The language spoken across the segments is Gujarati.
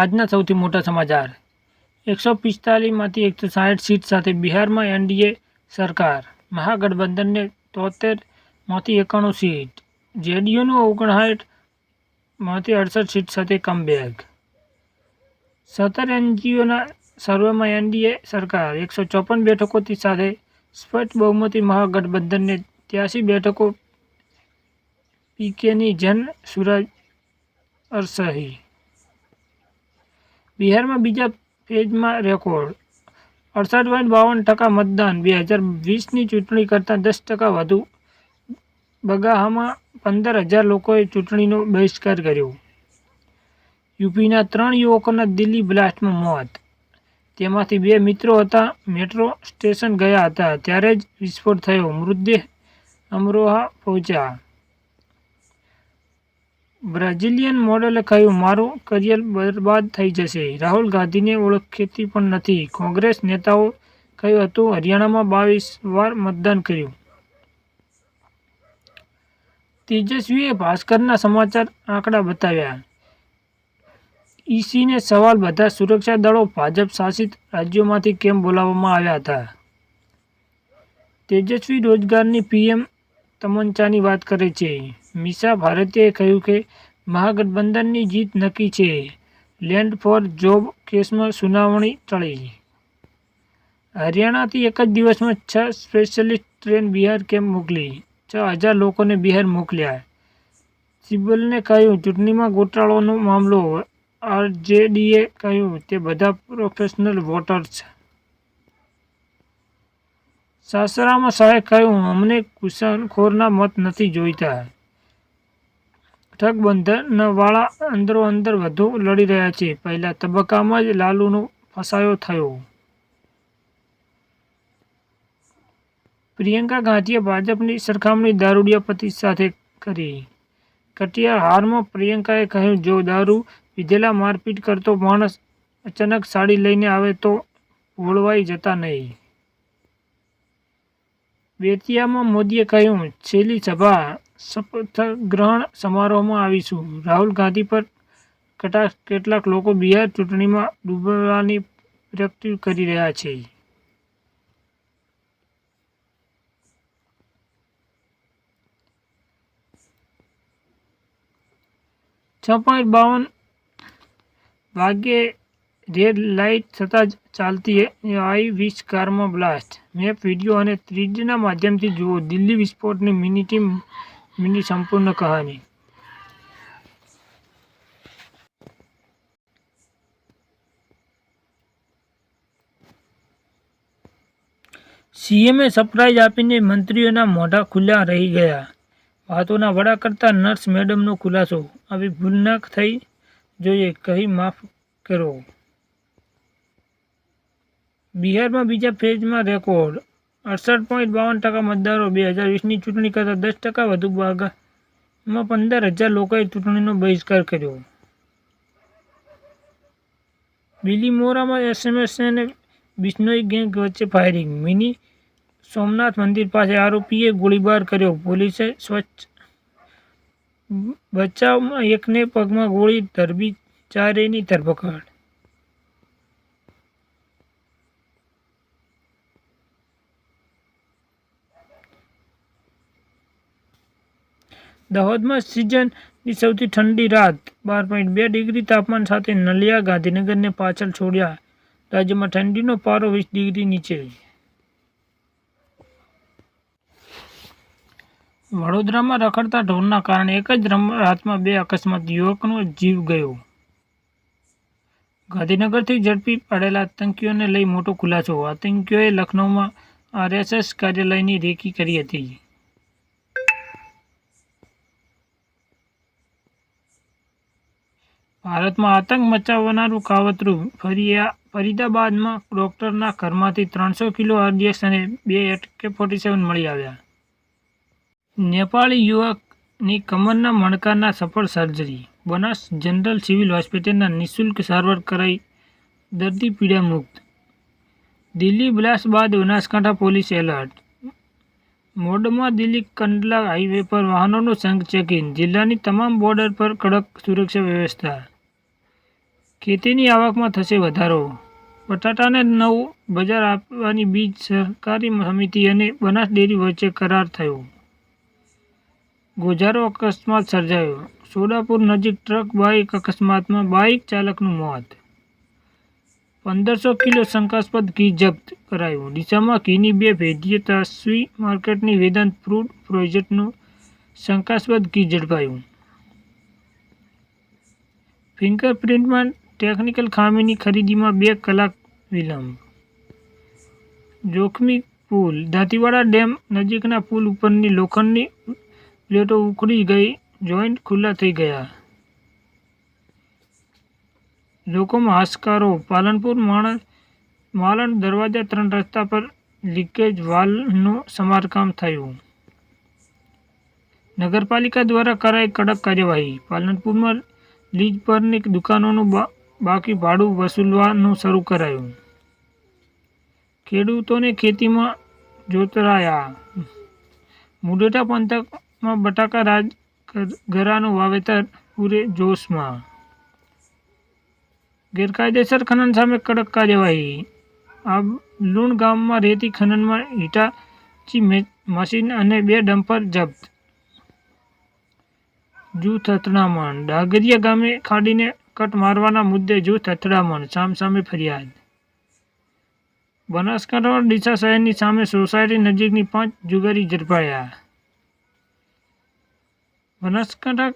આજના સૌથી મોટા સમાચાર. એકસો પિસ્તાલીસમાંથી એકસો સાઠ સીટ સાથે બિહારમાં એનડીએ સરકાર. મહાગઠબંધનને તોતેરમાંથી એકાણું સીટ. જેડીયુનું ઓગણસાઠમાંથી અડસઠ સીટ સાથે કમબેક. સત્તર એનજીઓના સર્વેમાં એનડીએ સરકાર. એકસો ચોપન બેઠકોથી સાથે સ્પષ્ટ બહુમતી મહાગઠબંધનને ત્યાસી બેઠકો પીકેની જન સુરાજ અરસહી. બિહારમાં બીજા પેજમાં રેકોર્ડ. અડસઠ પોઈન્ટ બાવન ટકા મતદાન. બે હજાર વીસની ચૂંટણી કરતાં દસ ટકા વધુ. બગાહામાં પંદર હજાર લોકોએ ચૂંટણીનો બહિષ્કાર કર્યો. યુપીના ત્રણ યુવકોના દિલ્હી બ્લાસ્ટમાં મોત. તેમાંથી બે મિત્રો હતા, મેટ્રો સ્ટેશન ગયા હતા. ત્યારે જ વિસ્ફોટ થયો. મૃતદેહ અમરોહા પહોંચ્યા. બ્રાઝિલિયન મોડલે કહ્યું, મારું કરિયર બરબાદ થઈ જશે. રાહુલ ગાંધીને ઓળખતી પણ નથી. કોંગ્રેસ નેતાઓ કહ્યું હતું, હરિયાણામાં બાવીસ વાર મતદાન કર્યું. તેજસ્વીએ ભાસ્કરના સમાચાર આંકડા બતાવ્યા. ઈસીને સવાલ, બધા સુરક્ષા દળો ભાજપ શાસિત રાજ્યોમાંથી કેમ બોલાવવામાં આવ્યા હતા? તેજસ્વી રોજગારની પીએમ તમંચાની વાત કરે છે. મિશા ભારતીએ કહ્યું કે મહાગઠબંધનની જીત નક્કી છે. લેન્ડ ફોર જોબ કેસમાં સુનાવણી ટળી. હરિયાણાથી એક જ દિવસમાં છ સ્પેશિયલિસ્ટ ટ્રેન બિહાર કેમ મોકલી? છ હજાર લોકોને બિહાર મોકલ્યા. સિબ્બલને કહ્યું, ચૂંટણીમાં ગોટાળોનો મામલો આરજેડીએ કહ્યું, તે બધા પ્રોફેશનલ વોટર્સ સાસરામાં શાહે કહ્યું, અમને ઘૂસણખોરના મત નથી જોઈતા. ઠગબંધનવાળા અંદરો અંદર વધુ લડી રહ્યા છે. પહેલા તબક્કામાં જ લાલુનો ફસાયો થયો. પ્રિયંકા ગાંધીએ ભાજપની સરખામણી દારૂડિયા પતિ સાથે કરી. કટિયાર હારમાં પ્રિયંકાએ કહ્યું, જો દારૂ પીધેલા મારપીટ કરતો માણસ અચાનક સાડી લઈને આવે તો ઓળવાઈ જતા નહીં. બેતિયામાં મોદીએ કહ્યું, છેલ્લી સભા શપથ ગ્રહણ સમારોહમાં આવીશું રાહુલ ગાંધી પર કટાક્ષ કેટલાક લોકો બિહાર ચૂંટણીમાં ડૂબવાની પ્રેક્ટિસ કરી રહ્યા છે. છ પોઈન્ટ બાવન વાગ્યે રેડ લાઇટ થતાં જ ચાલતી આઈ વીસ કારમાં બ્લાસ્ટ. મેપ વીડિયો અને થ્રીડીના માધ્યમથી જુઓ. દિલ્હી વિસ્ફોટની મિની મિની સંપૂર્ણ કહાની સીએમએ સરપ્રાઇઝ આપીને મંત્રીઓના મોઢા ખુલ્લા રહી ગયા. વાતોના વડા કરતા નર્સ મેડમનો ખુલાસો. આવી ભૂલ ન થઈ જોઈએ, કહી માફ કરો. બિહારમાં બીજા ફેઝમાં રેકોર્ડ અડસઠ પોઈન્ટ બાવન ટકા મતદારો બે હજાર વીસની ચૂંટણી કરતાં દસ ટકા વધુ ભાગમાં પંદર હજાર લોકોએ ચૂંટણીનો બહિષ્કાર કર્યો. બિલીમોરામાં એસએમએસ અને બિશ્નોઈ ગેંગ વચ્ચે ફાયરિંગ. મિની સોમનાથ મંદિર પાસે આરોપીએ ગોળીબાર કર્યો. પોલીસે સ્વચ્છ બચાવમાં એકને પગમાં ગોળી ધરબી ચારેયની ધરપકડ દાહોદમાં સિઝનની સૌથી ઠંડી રાત, બાર પોઈન્ટ બે ડિગ્રી તાપમાન સાથે નલિયા ગાંધીનગરને પાછળ છોડ્યા. રાજ્યમાં ઠંડીનો પારો વીસ ડિગ્રી નીચે. વડોદરામાં રખડતા ઢોરના કારણે એક જ રાતમાં બે અકસ્માત. યુવકનો જીવ ગયો. ગાંધીનગરથી ઝડપી પડેલા આતંકીઓને લઈ મોટો ખુલાસો. આતંકીઓએ લખનૌમાં આરએસએસ કાર્યાલયની રેકી કરી હતી. ભારતમાં આતંક મચાવનારું કાવતરું ફરિયા ફરીદાબાદમાં ડોક્ટરના ઘરમાંથી ત્રણસો કિલો આરડીએક્સ અને બે એટકે ફોર્ટી સેવન મળી આવ્યા. નેપાળી યુવકની કમરના મણકાના સફળ સર્જરી. બનાસ જનરલ સિવિલ હોસ્પિટલના નિઃશુલ્ક સારવાર કરાઈ દર્દી પીડા મુક્ત. દિલ્હી બ્લાસ્ટ બાદ બનાસકાંઠા પોલીસ એલર્ટ. મોડમાં દિલ્હી કંડલા હાઈવે પર વાહનોનું સંઘ ચેકિંગ જિલ્લાની તમામ બોર્ડર પર કડક સુરક્ષા વ્યવસ્થા. ખેતીની આવકમાં થશે વધારો. બટાટાને નવું બજાર આપવાની બીજ સહકારી સમિતિ અને બનાસ ડેરી વચ્ચે કરાર થયો. ગોજારો અકસ્માત સર્જાયો. સોડાપુર નજીક ટ્રક, બાઇક અકસ્માતમાં બાઇક ચાલકનું મોત. પંદરસો કિલો શંકાસ્પદ ઘી જપ્ત કરાયું. ડીસામાં ઘીની બે ભેદીએ તાસવી માર્કેટની વેદાંત ફ્રૂટ પ્રોજેક્ટનું શંકાસ્પદ ઘી ઝડપાયું. ફિંગરપ્રિન્ટમાં ટેકનિકલ ખામીની ખરીદીમાં બે કલાક વિલંબ. જોખમી પુલ. દાંતીવાડા ડેમ નજીકના પુલ ઉપરની લોખંડની પ્લેટો ઉખડી ગઈ. જોઈન્ટ ખુલ્લા થઈ ગયા. લોકોમાં હાશકારો. પાલનપુર માણસ, માલણ દરવાજા ત્રણ રસ્તા પર લીકેજ વાલનું સમારકામ થયું. નગરપાલિકા દ્વારા કરાઈ કડક કાર્યવાહી. પાલનપુરમાં લીજ પરની દુકાનોનું બાકી ભાડું વસૂલવાનું શરૂ કરાયું. ખેડૂતોને ખેતીમાં જોતરાયા. મુડેટા પંથકમાં બટાકા રાજ ગરાનું વાવેતર પૂરે જોશમાં. ગેરકાયદેસર ખનન સામે કડક કાર્યવાહી. આ લુણ ગામમાં રેતી ખનનમાં હિટાચી મશીન અને બે ડમ્પર જપ્ત. જૂથ અથડામણ ડાગરિયા ગામે ખાડીને કટ મારવાના મુદ્દે જૂથ અથડામણ, સામસામે ફરિયાદ. બનાસકાંઠા ડીસા શહેરની સામે સોસાયટી નજીકની પાંચ જુગારી ઝડપાયા. બનાસકાંઠા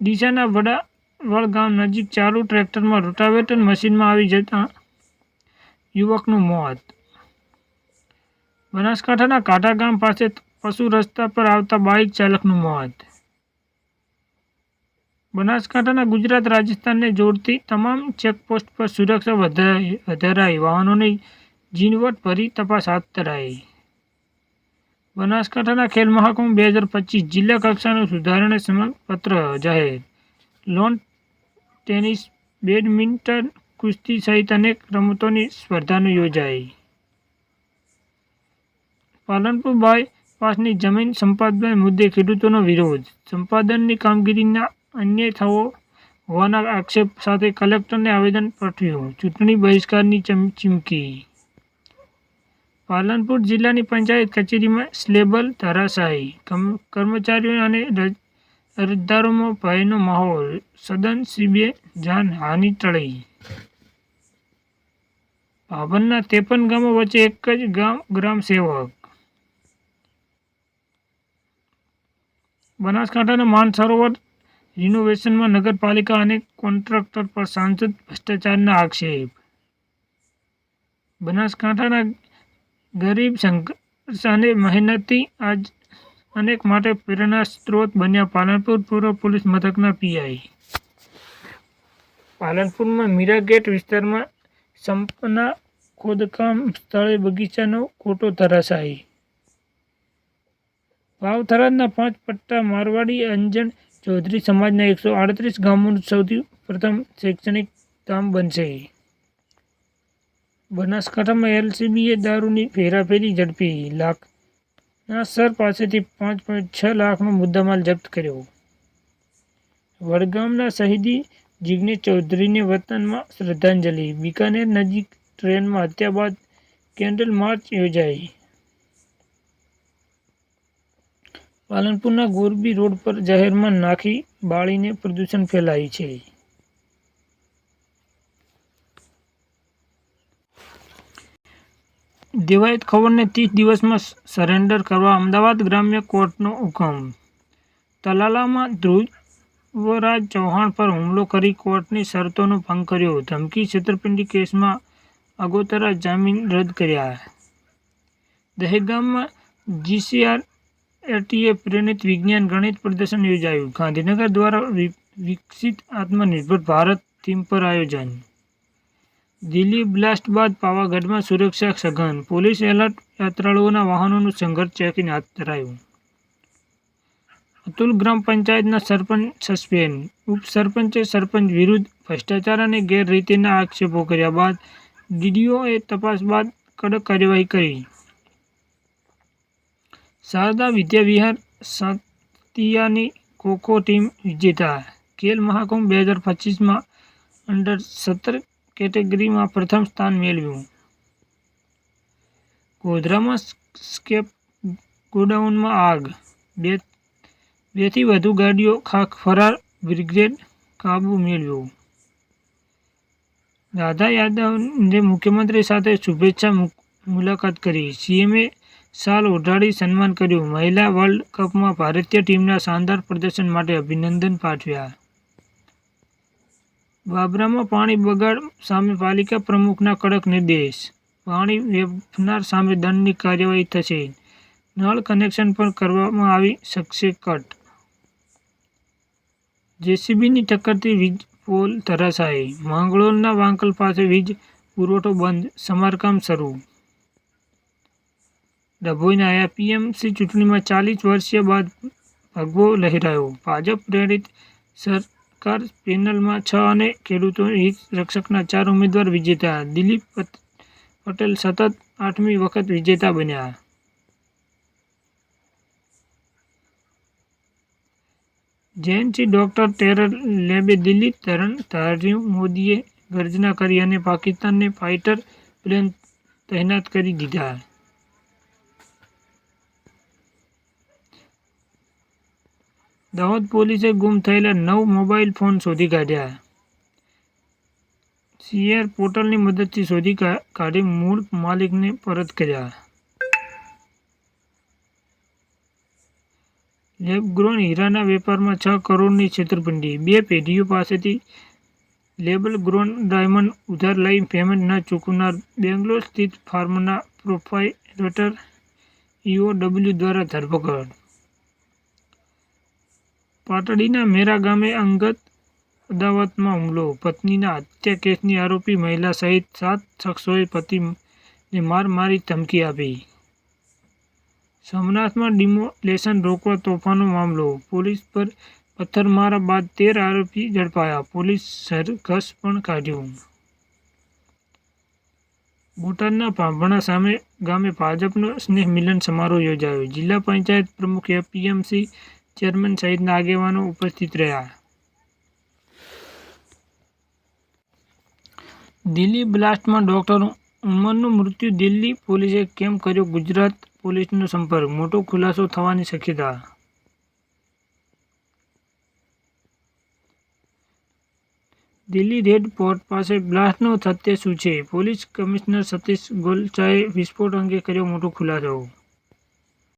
ડીસાના વડાવળ ગામ નજીક ચાલુ ટ્રેક્ટરમાં રોટાવેટર મશીનમાં આવી જતા યુવકનું મોત. બનાસકાંઠાના કાંઠા ગામ પાસે પશુ રસ્તા પર આવતા બાઇક ચાલકનું મોત. બનાસકાંઠાના ગુજરાત, રાજસ્થાનને જોડતી તમામ ચેકપોસ્ટ પર સુરક્ષા વધારાઈ વાહનોની ઝીણવટ ભરી તપાસ હાથ ધરાઈ. બનાસકાંઠાના ખેલ મહાકુંભ બે હજાર પચીસ જિલ્લા કક્ષાનું સુધારણા સમયપત્ર જાહેર. લોન, ટેનિસ, બેડમિન્ટન કુસ્તી સહિત અનેક રમતોની સ્પર્ધાનું યોજાઈ પાલનપુર બાયપાસની જમીન સંપાદન મુદ્દે ખેડૂતોનો વિરોધ. સંપાદનની કામગીરીના અન્યાય થવો હોવાના આક્ષેપ સાથે કલેક્ટરને આવેદન પાઠવ્યું ચૂંટણી બહિષ્કારની ચમ- ચીમકી. પાલનપુર જિલ્લાની પંચાયત કચેરીમાં સ્લેબલ ધરાશાયી. કમ- કર્મચારીઓ અને અરજદારોમાં ભયનો માહોલ. સદન સીબે જાનહાનિ ટળી. ભાભરના ત્રેપન ગામો વચ્ચે એક જ ગામ ગ્રામ સેવક. બનાસકાંઠાના માનસરોવર રિનોવેશનમાં નગરપાલિકા અને કોન્ટ્રાક્ટર પર સાંસદ ભ્રષ્ટાચારના આક્ષેપ. બનાસકાંઠાના ગરીબ સંઘર્ષ અને મહેનતી આજ અનેક માટે પ્રેરણા સ્ત્રોત બન્યા પાલનપુર પૂર્વ પોલીસ મથકના પીઆઈ. પાલનપુરમાં મીરા ગેટ વિસ્તારમાં સંપના ખોદકામ સ્થળે બગીચાનો ખોટો ધરાશાયી. વાવથરાદના પાંચ પટ્ટા મારવાડી અંજણ ચૌધરી સમાજના એકસો આડત્રીસ ગામોનું સૌથી પ્રથમ શૈક્ષણિક ધામ બનશે. બનાસકાંઠામાં એલસીબીએ દારૂની ફેરાફેરી ઝડપી. લાખના સર પાસેથી પાંચ પોઈન્ટ છ લાખનો મુદ્દામાલ જપ્ત કર્યો. વડગામના શહીદી જિગ્નેશ ચૌધરીને વતનમાં શ્રદ્ધાંજલિ. બિકાનેર નજીક ટ્રેનમાં હત્યા બાદ કેન્ડલ માર્ચ યોજાઈ. પાલનપુરના ગોરબી રોડ પર જાહેરમાં નાખી બાળીને પ્રદૂષણ ફેલાય છે. દેવાયત ખવડને ત્રીસ દિવસમાં સરેન્ડર કરવા અમદાવાદ ગ્રામ્ય કોર્ટનો હુકમ. તલાલામાં ધ્રુવરાજ ચૌહાણ પર હુમલો કરી કોર્ટની શરતોનો ભંગ કર્યો. ધમકી છેતરપિંડી કેસમાં અગોતરા જામીન રદ કર્યા. દહેગામમાં જીસીઆર એટીએ પ્રેરિત વિજ્ઞાન ગણિત પ્રદર્શન યોજાયું. ગાંધીનગર દ્વારા વિકસિત આત્મનિર્ભર ભારત થીમ પર આયોજન. દિલ્હી બ્લાસ્ટ બાદ પાવાગઢમાં સુરક્ષા સઘન. પોલીસ એલર્ટ યાત્રાળુઓના વાહનોનું સંઘર્ષ ચેકિંગ હાથ ધરાયું. અતુલ ગ્રામ પંચાયતના સરપંચ સસ્પેન્ડ ઉપસરપંચે સરપંચ વિરુદ્ધ ભ્રષ્ટાચાર અને ગેરરીતિના આક્ષેપો કર્યા બાદ ડીડીઓએ તપાસ બાદ કડક કાર્યવાહી કરી. શારદા વિદ્યાવિહાર સાતિયાની ખોખો ટીમ વિજેતા. ખેલ મહાકુંભ બે હજાર પચીસમાં અંડર સત્તર કેટેગરીમાં પ્રથમ સ્થાન મેળવ્યું. ગોધરામાં સ્કેપ ગોડાઉનમાં આગ. બે, બેથી વધુ ગાડીઓ ખાખ ફરાર બ્રિગેડ કાબુ મેળવ્યો. રાધા યાદવને મુખ્યમંત્રી સાથે શુભેચ્છા મુલાકાત કરી. સીએમએ શાલ ઓઢાડી સન્માન કર્યું. મહિલા વર્લ્ડ કપમાં ભારતીય ટીમના શાનદાર પ્રદર્શન માટે અભિનંદન પાઠવ્યા. બાબરામાં પાણી બગાડ સામે પાલિકા પ્રમુખના કડક નિર્દેશ. પાણી વેપનાર સામે દંડની કાર્યવાહી થશે. નળ કનેક્શન પણ કરવામાં આવી શકશે કટ. જેસીબીની ટક્કરથી વીજ પોલ ધરાશાયી. માંગરોળના વાંકલ પાસે વીજ પુરવઠો બંધ. સમારકામ શરૂ. ડભોઈના એપીએમસી ચૂંટણીમાં ચાલીસ વર્ષીય બાદ ભગવો લહેરાયો. ભાજપ પ્રેરિત સરકાર પેનલમાં છ અને ખેડૂતો હિત રક્ષકના ચાર ઉમેદવાર વિજેતા. દિલીપ પટેલ સતત આઠમી વખત વિજેતા બન્યા. જેએનસી ડોક્ટર ટેરર લેબે દિલ્હી ધરણ ધાર્યું મોદીએ ગર્જના કરી અને પાકિસ્તાનને ફાઇટર પ્લેન તૈનાત કરી દીધા. દાહોદ પોલીસે ગુમ થયેલા નવ મોબાઈલ ફોન શોધી કાઢ્યા. સીઆર પોર્ટલની મદદથી શોધી કાઢી મૂળ માલિકને પરત કર્યા. લેબગ્રોન હીરાના વેપારમાં છ કરોડની છેતરપિંડી. બે પેઢીઓ પાસેથી લેબલ ગ્રોન ડાયમંડ ઉધાર લઈ પેમેન્ટ ન ચૂકવનાર બેંગ્લોર સ્થિત ફાર્મના પ્રોપ્રાઇટર ઈઓડબ્લ્યુ દ્વારા ધરપકડ. પાટડીના મેરા ગામે અંગત અદાવતમાં હુમલો. પત્નીના હત્યા કેસની આરોપી મહિલા સહિત સાત શખ્સોએ પતિને માર મારી ધમકી આપી. સોમનાથમાં ડિમોલેશન રોકવા તોફાનો મામલો. પોલીસ પર પથ્થરમારા બાદ તેર આરોપી ઝડપાયા. પોલીસ સરઘસ પણ કાઢ્યું. બોટાદના ભાંભણા સામે ગામે ભાજપનો સ્નેહ મિલન સમારોહ યોજાયો. જિલ્લા પંચાયત પ્રમુખ એપીએમસી ચેરમેન સહિતના આગેવાનો ઉપસ્થિત રહ્યા. દિલ્હી બ્લાસ્ટમાં ડોક્ટર ઉમરનું મૃત્યુ, દિલ્હી પોલીસે કેમ કર્યો? ગુજરાત પોલીસનો સંપર્ક, મોટો ખુલાસો થવાની શક્યતા. દિલ્હી રેડ પોર્ટ પાસે બ્લાસ્ટનો સત્ય શું છે? પોલીસ કમિશનર સતીશ ગોલચાએ વિસ્ફોટ અંગે કર્યો મોટો ખુલાસો.